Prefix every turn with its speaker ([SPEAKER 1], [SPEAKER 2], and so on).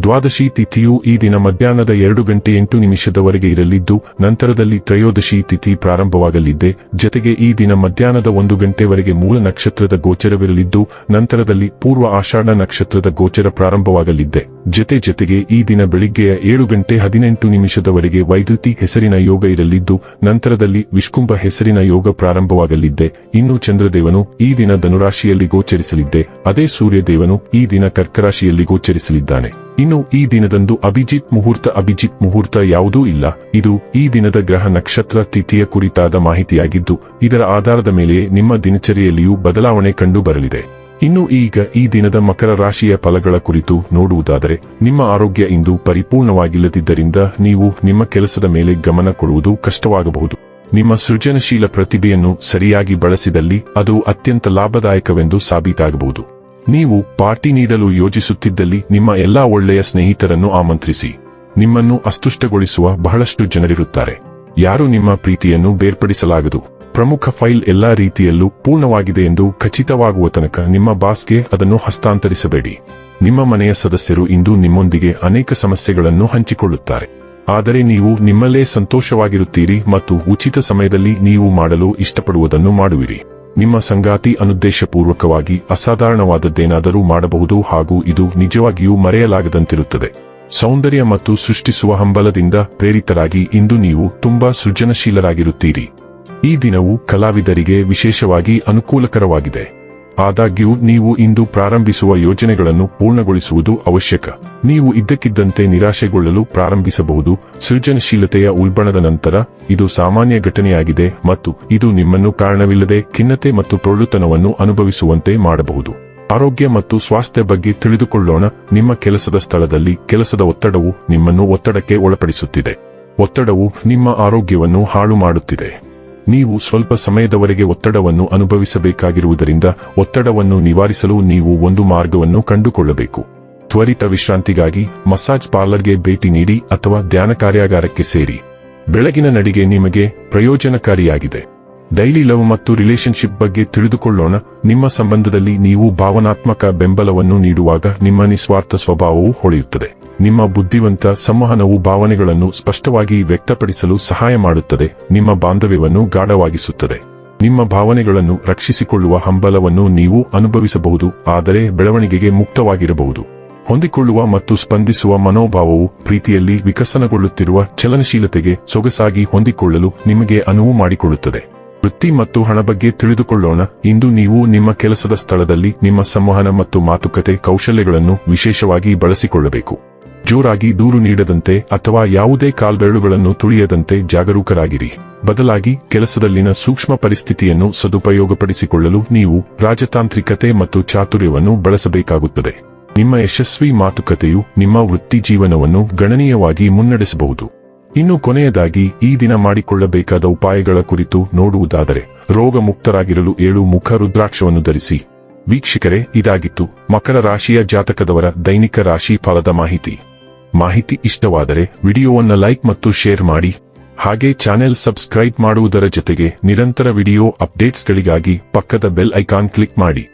[SPEAKER 1] ದ್ವಾದಶಿ ತಿಥಿಯು ಈ ದಿನ ಮಧ್ಯಾಹ್ನದ ಎರಡು ಗಂಟೆ ಎಂಟು ನಿಮಿಷದವರೆಗೆ ಇರಲಿದ್ದು, ನಂತರದಲ್ಲಿ ತ್ರಯೋದಶಿ ತಿಥಿ ಪ್ರಾರಂಭವಾಗಲಿದ್ದೆ ಜತೆಗೆ ಈ ದಿನ ಮಧ್ಯಾಹ್ನದ ಒಂದು ಗಂಟೆವರೆಗೆ ಮೂಲ ನಕ್ಷತ್ರದ ಗೋಚರವಿರಲಿದ್ದು, ನಂತರದಲ್ಲಿ ಪೂರ್ವ ಆಷಾಢ ನಕ್ಷತ್ರದ ಗೋಚರ ಪ್ರಾರಂಭವಾಗಲಿದ್ದೆ ಜತೆ ಜತೆಗೆ ಈ ದಿನ ಬೆಳಿಗ್ಗೆಯ ಏಳು ಗಂಟೆ ಹದಿನೆಂಟು ನಿಮಿಷದವರೆಗೆ ವೈದ್ಯುತಿ ಹೆಸರಿನ ಯೋಗ ಇರಲಿದ್ದು, ನಂತರದಲ್ಲಿ ವಿಷ್ಕುಂಭ ಹೆಸರಿನ ಯೋಗ ಪ್ರಾರಂಭವಾಗಲಿದ್ದೆ. ಇನ್ನು ಚಂದ್ರದೇವನು ಈ ದಿನ ಧನುರಾಶಿಯಲ್ಲಿ ಗೋಚರಿಸಲಿದ್ದೆ. ಅದೇ ಸೂರ್ಯದೇವನು ಈ ದಿನ ಕರ್ಕರಾಶಿಯಲ್ಲಿ ಗೋಚರಿಸಲಿದ್ದಾನೆ. ಇನ್ನು ಈ ದಿನದಂದು ಅಭಿಜಿತ್ ಮುಹೂರ್ತ ಅಭಿಜಿತ್ ಮುಹೂರ್ತ ಯಾವುದೂ ಇಲ್ಲ. ಇದು ಈ ದಿನದ ಗ್ರಹ ನಕ್ಷತ್ರ ತಿಥಿಯ ಕುರಿತಾದ ಮಾಹಿತಿಯಾಗಿದ್ದು, ಇದರ ಆಧಾರದ ಮೇಲೆಯೇ ನಿಮ್ಮ ದಿನಚರಿಯಲ್ಲಿಯೂ ಬದಲಾವಣೆ ಕಂಡು ಬರಲಿದೆ. ಇನ್ನು ಈಗ ಈ ದಿನದ ಮಕರ ರಾಶಿಯ ಫಲಗಳ ಕುರಿತು ನೋಡುವುದಾದರೆ, ನಿಮ್ಮ ಆರೋಗ್ಯ ಇಂದು ಪರಿಪೂರ್ಣವಾಗಿಲ್ಲದಿದ್ದರಿಂದ ನೀವು ನಿಮ್ಮ ಕೆಲಸದ ಮೇಲೆ ಗಮನ ಕೊಡುವುದು ಕಷ್ಟವಾಗಬಹುದು. ನಿಮ್ಮ ಸೃಜನಶೀಲ ಪ್ರತಿಭೆಯನ್ನು ಸರಿಯಾಗಿ ಬಳಸಿದಲ್ಲಿ ಅದು ಅತ್ಯಂತ ಲಾಭದಾಯಕವೆಂದು ಸಾಬೀತಾಗಬಹುದು. ನೀವು ಪಾರ್ಟಿ ನೀಡಲು ಯೋಜಿಸುತ್ತಿದ್ದಲ್ಲಿ ನಿಮ್ಮ ಎಲ್ಲಾ ಒಳ್ಳೆಯ ಸ್ನೇಹಿತರನ್ನು ಆಮಂತ್ರಿಸಿ. ನಿಮ್ಮನ್ನು ಅಸ್ತುಷ್ಟಗೊಳಿಸುವ ಬಹಳಷ್ಟು ಜನರಿರುತ್ತಾರೆ. ಯಾರು ನಿಮ್ಮ ಪ್ರೀತಿಯನ್ನು ಬೇರ್ಪಡಿಸಲಾಗದು? ಪ್ರಮುಖ ಫೈಲ್ ಎಲ್ಲಾ ರೀತಿಯಲ್ಲೂ ಪೂರ್ಣವಾಗಿದೆ ಎಂದು ಖಚಿತವಾಗುವ ತನಕ ನಿಮ್ಮ ಬಾಸ್ಗೆ ಅದನ್ನು ಹಸ್ತಾಂತರಿಸಬೇಡಿ. ನಿಮ್ಮ ಮನೆಯ ಸದಸ್ಯರು ಇಂದು ನಿಮ್ಮೊಂದಿಗೆ ಅನೇಕ ಸಮಸ್ಯೆಗಳನ್ನು ಹಂಚಿಕೊಳ್ಳುತ್ತಾರೆ. ಆದರೆ ನೀವು ನಿಮ್ಮಲ್ಲೇ ಸಂತೋಷವಾಗಿರುತ್ತೀರಿ ಮತ್ತು ಉಚಿತ ಸಮಯದಲ್ಲಿ ನೀವು ಮಾಡಲು ಇಷ್ಟಪಡುವುದನ್ನು ಮಾಡುವಿರಿ. ನಿಮ್ಮ ಸಂಗಾತಿ ಅನುದ್ದೇಶಪೂರ್ವಕವಾಗಿ ಅಸಾಧಾರಣವಾದದ್ದೇನಾದರೂ ಮಾಡಬಹುದು ಹಾಗೂ ಇದು ನಿಜವಾಗಿಯೂ ಮರೆಯಲಾಗದಂತಿರುತ್ತದೆ. ಸೌಂದರ್ಯ ಮತ್ತು ಸೃಷ್ಟಿಸುವ ಹಂಬಲದಿಂದ ಪ್ರೇರಿತರಾಗಿ ಇಂದು ನೀವು ತುಂಬಾ ಸೃಜನಶೀಲರಾಗಿರುತ್ತೀರಿ. ಈ ದಿನವು ಕಲಾವಿದರಿಗೆ ವಿಶೇಷವಾಗಿ ಅನುಕೂಲಕರವಾಗಿದೆ. ಆದಾಗ್ಯೂ, ನೀವು ಇಂದು ಪ್ರಾರಂಭಿಸುವ ಯೋಜನೆಗಳನ್ನು ಪೂರ್ಣಗೊಳಿಸುವುದು ಅವಶ್ಯಕ. ನೀವು ಇದ್ದಕ್ಕಿದ್ದಂತೆ ನಿರಾಶೆಗೊಳ್ಳಲು ಪ್ರಾರಂಭಿಸಬಹುದು. ಸೃಜನಶೀಲತೆಯ ಉಲ್ಬಣದ ನಂತರ ಇದು ಸಾಮಾನ್ಯ ಘಟನೆಯಾಗಿದೆ ಮತ್ತು ಇದು ನಿಮ್ಮನ್ನು ಕಾರಣವಿಲ್ಲದೆ ಖಿನ್ನತೆ ಮತ್ತು ಪ್ರೊಳ್ಳುತನವನ್ನು ಅನುಭವಿಸುವಂತೆ ಮಾಡಬಹುದು. ಆರೋಗ್ಯ ಮತ್ತು ಸ್ವಾಸ್ಥ್ಯ ಬಗ್ಗೆ ತಿಳಿದುಕೊಳ್ಳೋಣ. ನಿಮ್ಮ ಕೆಲಸದ ಸ್ಥಳದಲ್ಲಿ ಕೆಲಸದ ಒತ್ತಡವು ನಿಮ್ಮನ್ನು ಒತ್ತಡಕ್ಕೆ ಒಳಪಡಿಸುತ್ತಿದೆ. ಒತ್ತಡವು ನಿಮ್ಮ ಆರೋಗ್ಯವನ್ನು ಹಾಳು ಮಾಡುತ್ತಿದೆ. ನೀವು ಸ್ವಲ್ಪ ಸಮಯದವರೆಗೆ ಒತ್ತಡವನ್ನು ಅನುಭವಿಸಬೇಕಾಗಿರುವುದರಿಂದ ಒತ್ತಡವನ್ನು ನಿವಾರಿಸಲು ನೀವು ಒಂದು ಮಾರ್ಗವನ್ನು ಕಂಡುಕೊಳ್ಳಬೇಕು. ತ್ವರಿತ ವಿಶ್ರಾಂತಿಗಾಗಿ ಮಸಾಜ್ ಪಾರ್ಲರ್ಗೆ ಭೇಟಿ ನೀಡಿ ಅಥವಾ ಧ್ಯಾನ ಕಾರ್ಯಾಗಾರಕ್ಕೆ ಸೇರಿ. ಬೆಳಗಿನ ನಡಿಗೆ ನಿಮಗೆ ಪ್ರಯೋಜನಕಾರಿಯಾಗಿದೆ. ಡೈಲಿ ಲವ್ ಮತ್ತು ರಿಲೇಶನ್ಶಿಪ್ ಬಗ್ಗೆ ತಿಳಿದುಕೊಳ್ಳೋಣ. ನಿಮ್ಮ ಸಂಬಂಧದಲ್ಲಿ ನೀವು ಭಾವನಾತ್ಮಕ ಬೆಂಬಲವನ್ನು ನೀಡುವಾಗ ನಿಮ್ಮ ನಿಸ್ವಾರ್ಥ ಸ್ವಭಾವವು ಹೊಳೆಯುತ್ತದೆ. ನಿಮ್ಮ ಬುದ್ಧಿವಂತ ಸಂವಹನವು ಭಾವನೆಗಳನ್ನು ಸ್ಪಷ್ಟವಾಗಿ ವ್ಯಕ್ತಪಡಿಸಲು ಸಹಾಯ ಮಾಡುತ್ತದೆ. ನಿಮ್ಮ ಬಾಂಧವ್ಯವನ್ನು ಗಾಢವಾಗಿಸುತ್ತದೆ. ನಿಮ್ಮ ಭಾವನೆಗಳನ್ನು ರಕ್ಷಿಸಿಕೊಳ್ಳುವ ಹಂಬಲವನ್ನು ನೀವು ಅನುಭವಿಸಬಹುದು, ಆದರೆ ಬೆಳವಣಿಗೆಗೆ ಮುಕ್ತವಾಗಿರಬಹುದು. ಹೊಂದಿಕೊಳ್ಳುವ ಮತ್ತು ಸ್ಪಂದಿಸುವ ಮನೋಭಾವವು ಪ್ರೀತಿಯಲ್ಲಿ ವಿಕಸನಗೊಳ್ಳುತ್ತಿರುವ ಚಲನಶೀಲತೆಗೆ ಸೊಗಸಾಗಿ ಹೊಂದಿಕೊಳ್ಳಲು ನಿಮಗೆ ಅನುವು ಮಾಡಿಕೊಳ್ಳುತ್ತದೆ ವೃತ್ತಿ ಮತ್ತು ಹಣ ಬಗ್ಗೆ ತಿಳಿದುಕೊಳ್ಳೋಣ. ಇಂದು ನೀವು ನಿಮ್ಮ ಕೆಲಸದ ಸ್ಥಳದಲ್ಲಿ ನಿಮ್ಮ ಸಂವಹನ ಮತ್ತು ಮಾತುಕತೆ ಕೌಶಲ್ಯಗಳನ್ನು ವಿಶೇಷವಾಗಿ ಬಳಸಿಕೊಳ್ಳಬೇಕು. ಜೋರಾಗಿ ದೂರು ನೀಡದಂತೆ ಅಥವಾ ಯಾವುದೇ ಕಾಲ್ಬೆರಳುಗಳನ್ನು ತುಳಿಯದಂತೆ ಜಾಗರೂಕರಾಗಿರಿ. ಬದಲಾಗಿ ಕೆಲಸದಲ್ಲಿನ ಸೂಕ್ಷ್ಮ ಪರಿಸ್ಥಿತಿಯನ್ನು ಸದುಪಯೋಗಪಡಿಸಿಕೊಳ್ಳಲು ನೀವು ರಾಜತಾಂತ್ರಿಕತೆ ಮತ್ತು ಚಾತುರ್ಯವನ್ನು ಬಳಸಬೇಕಾಗುತ್ತದೆ. ನಿಮ್ಮ ಯಶಸ್ವಿ ಮಾತುಕತೆಯು ನಿಮ್ಮ ವೃತ್ತಿ ಜೀವನವನ್ನು ಗಣನೀಯವಾಗಿ ಮುನ್ನಡೆಸಬಹುದು. ಇನ್ನು ಕೊನೆಯದಾಗಿ ಈ ದಿನ ಮಾಡಿಕೊಳ್ಳಬೇಕಾದ ಉಪಾಯಗಳ ಕುರಿತು ನೋಡುವುದಾದರೆ ರೋಗ ಮುಕ್ತರಾಗಿರಲು ಏಳು ಮುಖ ರುದ್ರಾಕ್ಷವನ್ನು ಧರಿಸಿ. ವೀಕ್ಷಕರೇ, ಇದಾಗಿತ್ತು ಮಕರ ರಾಶಿಯ ಜಾತಕದವರ ದೈನಿಕ ರಾಶಿ ಫಲದ ಮಾಹಿತಿ. ಮಾಹಿತಿ ಇಷ್ಟವಾದರೆ ವಿಡಿಯೋವನ್ನು ಲೈಕ್ ಮತ್ತು ಶೇರ್ ಮಾಡಿ. ಹಾಗೆ ಚಾನೆಲ್ ಸಬ್ಸ್ಕ್ರೈಬ್ ಮಾಡುವುದರ ಜೊತೆಗೆ ನಿರಂತರ ವಿಡಿಯೋ ಅಪ್ಡೇಟ್ಸ್ಗಳಿಗಾಗಿ ಪಕ್ಕದ ಬೆಲ್ ಐಕಾನ್ ಕ್ಲಿಕ್ ಮಾಡಿ.